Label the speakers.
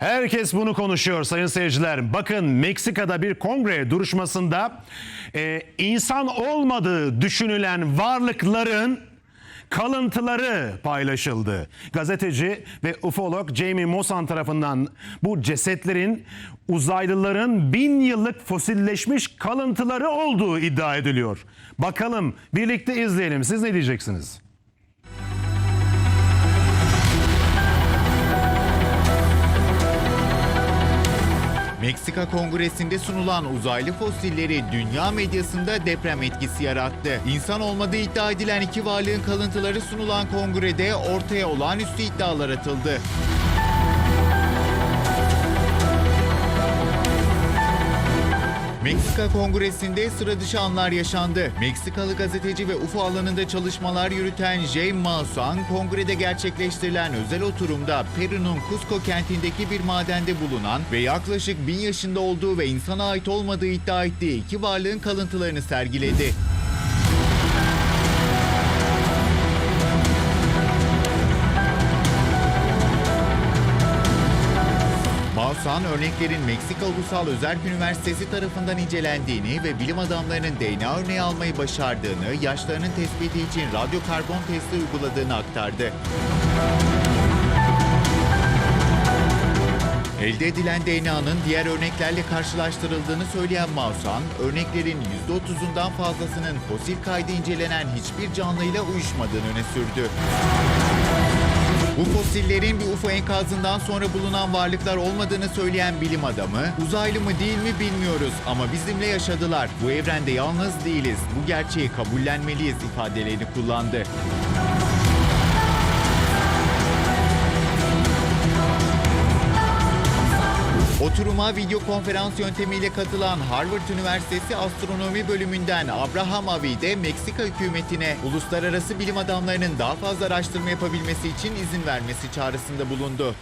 Speaker 1: Herkes bunu konuşuyor sayın seyirciler. Bakın Meksika'da bir kongre duruşmasında e, insan olmadığı düşünülen varlıkların kalıntıları paylaşıldı. Gazeteci ve ufolog Jamie Mosan tarafından bu cesetlerin uzaylıların bin yıllık fosilleşmiş kalıntıları olduğu iddia ediliyor. Bakalım birlikte izleyelim. Siz ne diyeceksiniz?
Speaker 2: Meksika Kongresi'nde sunulan uzaylı fosilleri dünya medyasında deprem etkisi yarattı. İnsan olmadığı iddia edilen iki varlığın kalıntıları sunulan kongrede ortaya olağanüstü iddialar atıldı. Meksika Kongresi'nde sıra dışı anlar yaşandı. Meksikalı gazeteci ve UFO alanında çalışmalar yürüten Jaime Maussan, kongrede gerçekleştirilen özel oturumda Peru'nun Cusco kentindeki bir madende bulunan ve yaklaşık bin yaşında olduğu ve insana ait olmadığı iddia ettiği iki varlığın kalıntılarını sergiledi. Maussan örneklerin Meksika Ulusal Özerk Üniversitesi tarafından incelendiğini ve bilim adamlarının DNA örneği almayı başardığını, yaşlarının tespiti için radyokarbon testi uyguladığını aktardı. Elde edilen DNA'nın diğer örneklerle karşılaştırıldığını söyleyen Maussan, örneklerin %30'undan fazlasının fosil kaydı incelenen hiçbir canlıyla uyuşmadığını öne sürdü. Bu fosillerin bir UFO enkazından sonra bulunan varlıklar olmadığını söyleyen bilim adamı, uzaylı mı değil mi bilmiyoruz ama bizimle yaşadılar. Bu evrende yalnız değiliz. Bu gerçeği kabullenmeliyiz ifadelerini kullandı. Oturuma video konferans yöntemiyle katılan Harvard Üniversitesi Astronomi Bölümünden Abraham Avi de Meksika hükümetine uluslararası bilim adamlarının daha fazla araştırma yapabilmesi için izin vermesi çağrısında bulundu.